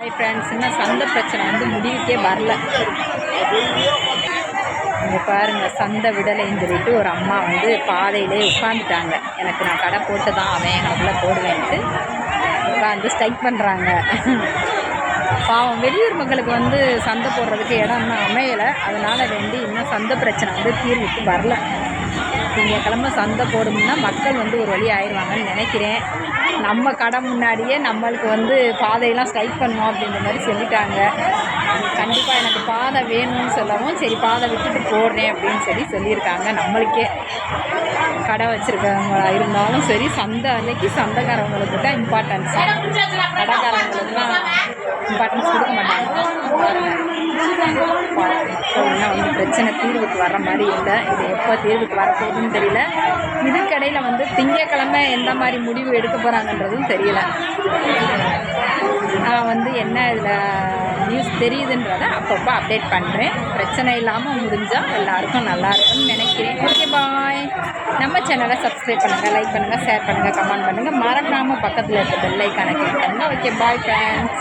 Hi friends இன்னும் சந்தை பிரச்சனை வந்து முடிவுக்கே வரல. இங்கே பாருங்கள் சந்தை விடலைன்னு சொல்லிட்டு ஒரு அம்மா வந்து பாதையிலே உட்காந்துட்டாங்க எனக்கு நான் கடை போட்டு தான் அவன் எங்களுக்குள்ளே போடுவேன்ட்டு உட்காந்து ஸ்ட்ரைக் பண்ணுறாங்க பாவம் வெளியூர் மக்களுக்கு வந்து சந்தை போடுறதுக்கு இடம் இன்னும் அமையலை. அதனால் வேண்டி இன்னும் சந்தை பிரச்சனை வந்து தீர்வுக்கு வரல. திங்கக்கிழமை சந்தை போடும்னா மக்கள் வந்து ஒரு வழி ஆயிடுவாங்கன்னு நினைக்கிறேன். நம்ம கடை முன்னாடியே நம்மளுக்கு வந்து பாதையெல்லாம் ஸ்ட்ரைக் பண்ணோம் அப்படின்ற மாதிரி சொல்லிட்டாங்க. கண்டிப்பாக எனக்கு பாதை வேணும்னு சொல்லவும் சரி பாதை விட்டுட்டு போடுறேன் அப்படின்னு சொல்லி சொல்லியிருக்காங்க. நம்மளுக்கே கடை வச்சுருக்கவங்களா இருந்தாலும் சரி சந்தை அன்னைக்கு சந்தைக்காரவங்களுக்கு தான் இம்பார்ட்டன்ஸ் கடைக்காரவங்களுக்குலாம் இம்பார்ட்டன்ஸ் கொடுக்க மாட்டாங்க. ஒன்றும் வந்து பிரச்சனை தீர்வுக்கு வர மாதிரி இல்லை. இது எப்போ தீர்வுக்கு வரப்போகுதுன்னு தெரியல. இதுக்கடையில் வந்து திங்கக்கிழமை எந்த மாதிரி முடிவு எடுக்க போகிறாங்கன்றதும் தெரியல. நான் வந்து என்ன இதில் நியூஸ் தெரியுதுன்றதை அப்பப்போ அப்டேட் பண்ணுறேன் பிரச்சனை இல்லாமல் முடிஞ்சால் எல்லாருக்கும் நல்லா இருக்கும்னு நினைக்கிறேன். ஓகே பாய் நம்ம சேனலை சப்ஸ்கிரைப் பண்ணுங்கள் லைக் பண்ணுங்கள் ஷேர் பண்ணுங்கள் கமெண்ட் பண்ணுங்கள் மறக்காமல் பக்கத்தில் இருக்க பெல் கணக்கு கிளிக் பண்ணுங்கள் ஓகே பாய் ஃப்ரெண்ட்ஸ்